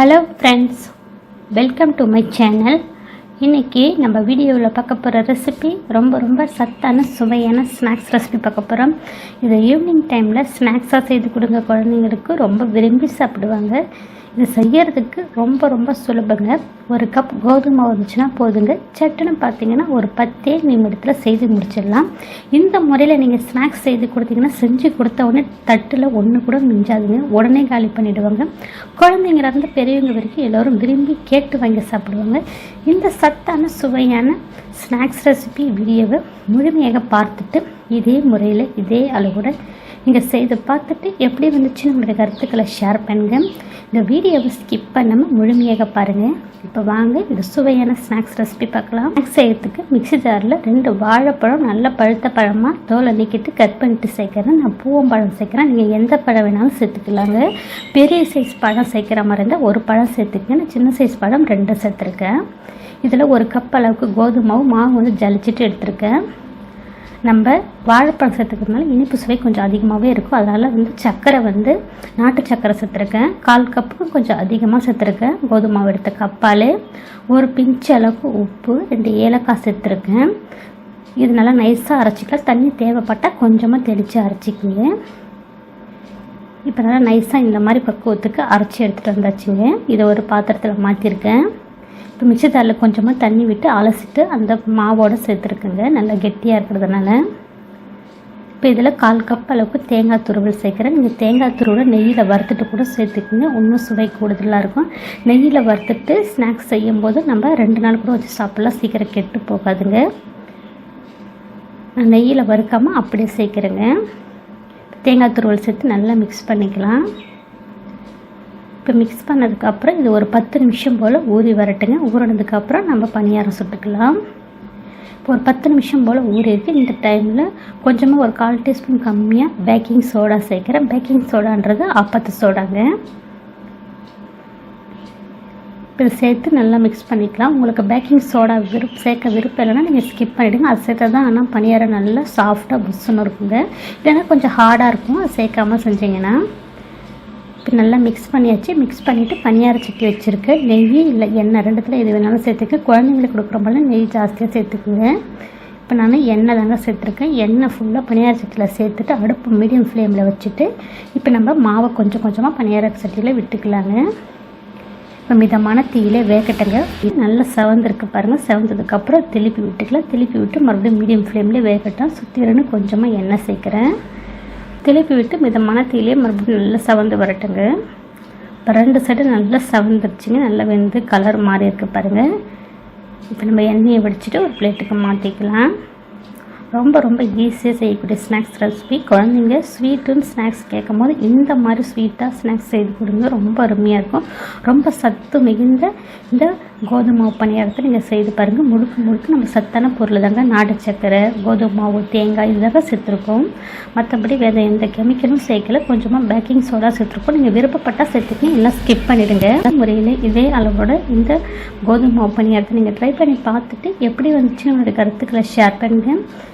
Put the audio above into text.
Hello friends welcome to my channel இன்றைக்கி நம்ம வீடியோவில் பார்க்க போகிற ரெசிபி ரொம்ப ரொம்ப சத்தான சுவையான ஸ்நாக்ஸ் ரெசிபி பார்க்க போகிறோம் இதை ஈவினிங் டைமில் ஸ்நாக்ஸாக செய்து கொடுங்க குழந்தைங்களுக்கு. ரொம்ப விரும்பி சாப்பிடுவாங்க. இது செய்யறதுக்கு ரொம்ப ரொம்ப சுலபங்க. ஒரு கப் கோதுமை வந்துச்சுன்னா போதுங்க. சட்டுன்னு பார்த்தீங்கன்னா ஒரு பத்தே நிமிடத்தில் செய்து முடிச்சிடலாம். இந்த முறையில் நீங்கள் ஸ்நாக்ஸ் செய்து கொடுத்தீங்கன்னா செஞ்சு கொடுத்த உடனே தட்டில் ஒன்று கூட மிஞ்சாதுங்க. உடனே காலி பண்ணிவிடுவாங்க குழந்தைங்கலேருந்து பெரியவங்க வரைக்கும் எல்லோரும் விரும்பி கேட்டு வாங்கி சாப்பிடுவாங்க. இந்த சத்தான சுவையான ஸ்நாக்ஸ் ரெசிபி வீடியோவை முழுமையாக பார்த்துட்டு இதே முறையில் இதே அளவுடன் நீங்கள் செய்து பார்த்துட்டு எப்படி வந்துச்சு நம்மளுடைய கருத்துக்களை ஷேர் பண்ணுங்கள் இந்த வீடியோவை ஸ்கிப் பண்ணாமல் முழுமையாக பாருங்கள் இப்போ வாங்க இந்த சுவையான ஸ்நாக்ஸ் ரெசிபி பார்க்கலாம். ஸ்நாக்ஸ் செய்யறதுக்கு மிக்சி ஜாரில் ரெண்டு வாழைப்பழம் நல்ல பழுத்த பழமாக தோலை நீக்கிட்டு கட் பண்ணிட்டு சேர்க்குறேன். நான் பூவம்பழம் சேர்க்குறேன். நீங்கள் எந்த பழம் வேணாலும் சேர்த்துக்கலாங்க. பெரிய சைஸ் பழம் சேர்க்குற மாதிரி இருந்தால் ஒரு பழம் சேர்த்துக்கங்க. நான் சின்ன சைஸ் பழம் ரெண்டு சேர்த்துருக்கேன். இதில் ஒரு கப் அளவுக்கு கோதுமாவும் மாவு வந்து ஜலிச்சிட்டு எடுத்திருக்கேன். நம்ம வாழைப்பழம் சேர்த்துக்கிறதுனால இனிப்பு சுவை கொஞ்சம் அதிகமாகவே இருக்கும். அதனால் வந்து சர்க்கரை வந்து நாட்டு சர்க்கரை சேர்த்துருக்கேன். கால் கப்பு கொஞ்சம் அதிகமாக சேர்த்துருக்கேன். கோதுமை எடுத்த கப்பால் ஒரு பிஞ்சு அளவுக்கு உப்பு ரெண்டு ஏலக்காய் சேர்த்துருக்கேன். இது நல்லா நைஸாக அரைச்சிக்கலாம். தண்ணி தேவைப்பட்டால் கொஞ்சமாக தெளித்து அரைச்சிக்கிங்க. இப்போ நல்லா நைஸாக இந்த மாதிரி பக்குவத்துக்கு அரைச்சி எடுத்துகிட்டு வந்தாச்சுங்க. இதை ஒரு பாத்திரத்தில் மாற்றிருக்கேன் இப்போ மிக்சி கொஞ்சமாக தண்ணி விட்டு அலசிட்டு அந்த மாவோடு சேர்த்துருக்குங்க. நல்லா கெட்டியாக இருக்கிறதுனால. இப்போ இதில் கால் கப் அளவுக்கு தேங்காய் துருவல் சேர்க்குறேன். நீங்கள் தேங்காய் துருவலை நெய்யில் வறுத்துட்டு கூட சேர்த்துக்குங்க. இன்னும் சுவை கூடுதலாக இருக்கும். நெய்யில் வறுத்துட்டு ஸ்நாக்ஸ் செய்யும்போது நம்ம ரெண்டு நாள் கூட வச்சு சாப்பிட்லாம். சீக்கிரம் கெட்டு போகாதுங்க. நெய்யில் வறுக்காமல் அப்படியே சேர்க்குறேங்க. தேங்காய் துருவல் சேர்த்து நல்லா மிக்ஸ் பண்ணிக்கலாம். இப்போ மிக்ஸ் பண்ணதுக்கப்புறம் இது ஒரு பத்து நிமிஷம் போல் ஊறி வரட்டுங்க. ஊறினதுக்கப்புறம் நம்ம பணியாரம் சுட்டுக்கலாம். இப்போ ஒரு பத்து நிமிஷம் போல் ஊறிருக்கு இந்த டைமில் கொஞ்சமாக ஒரு கால் டீஸ்பூன் கம்மியாக பேக்கிங் சோடா சேர்க்குறேன். பேக்கிங் சோடான்றது அப்பத்து சோடாங்க. இதை சேர்த்து நல்லா மிக்ஸ் பண்ணிக்கலாம். உங்களுக்கு பேக்கிங் சோடா விருப்ப சேர்க்க விருப்பம் இல்லைன்னா நீங்கள் ஸ்கிப் பண்ணிவிடுங்க அது சேர்த்தா தான் ஆனால் பணியாரம் நல்லா சாஃப்டாக புஷ்ஷுன்னு இருக்குங்க. இல்லைன்னா கொஞ்சம் ஹார்டாக இருக்கும். அது சேர்க்காமல் செஞ்சிங்கன்னா. இப்போ நல்லா மிக்ஸ் பண்ணியாச்சு. மிக்ஸ் பண்ணிவிட்டு பனியார சட்டி வச்சுருக்கேன் நெய் இல்லை எண்ணெய் ரெண்டுத்தில் எது வேணாலும் சேர்த்துக்க. குழந்தைங்களுக்கு கொடுக்குற போல நெய் ஜாஸ்தியாக சேர்த்துக்குங்க. இப்போ நான் எண்ணெய் தாங்க சேர்த்துருக்கேன். எண்ணெய் ஃபுல்லாக பனியார சட்டியில் சேர்த்துட்டு அடுப்பு மீடியம் ஃப்ளேமில் வச்சுட்டு இப்போ நம்ம மாவை கொஞ்சம் கொஞ்சமாக பனியார சட்டியில் விட்டுக்கலாங்க. இப்போ மிதமான தீயிலே வேகட்டங்க நல்லா செவந்திருக்கு பாருங்கள் செவந்ததுக்கப்புறம் திருப்பி விட்டுக்கலாம். திருப்பி விட்டு மறுபடியும் மீடியம் ஃப்ளேமில் வேகட்டும். சுற்றிரன்னு கொஞ்சமாக எண்ணெய் சேர்க்குறேன். திருப்பி விட்டு மிதமான தீயிலே மறுபடியும் நல்லா சவந்து வரட்டுங்க. இப்போ ரெண்டு சைடு நல்லா சவந்துருச்சுங்க. நல்லா வெந்து கலர் மாறி இருக்குது பாருங்கள் இப்போ நம்ம எண்ணெயை வடிச்சிட்டு ஒரு பிளேட்டுக்கு மாற்றிக்கலாம் ரொம்ப ரொம்ப ஈஸியாக செய்யக்கூடிய ஸ்நாக்ஸ் ரெசிபி குழந்தைங்க ஸ்வீட்டுன்னு ஸ்நாக்ஸ் கேட்கும் போது இந்த மாதிரி ஸ்வீட்டாக ஸ்நாக்ஸ் செய்து கொடுங்க. ரொம்ப அருமையாக இருக்கும். ரொம்ப சத்து மிகுந்த இந்த கோதுமை மாவு பணியாரத்தை நீங்கள் செய்து பாருங்கள் முழுக்க முழுக்க நம்ம சத்தான பொருள் தாங்க. நாடு சக்கரை கோதுமை மாவு தேங்காய் இதாக சேர்த்துருக்கோம். மற்றபடி வேறு எந்த கெமிக்கலும் சேர்க்கல. கொஞ்சமாக பேக்கிங் சோடா சேர்த்துருக்கோம். நீங்கள் விருப்பப்பட்டால் சேர்த்துக்கங்க. எல்லாம் ஸ்கிப் பண்ணிவிடுங்க முறையில் இதே அளவோட இந்த கோதுமை மாவு பணியாரத்தை நீங்கள் ட்ரை பண்ணி பார்த்துட்டு எப்படி வந்துச்சு? உங்களுடைய கருத்துக்களை ஷேர் பண்ணுங்கள்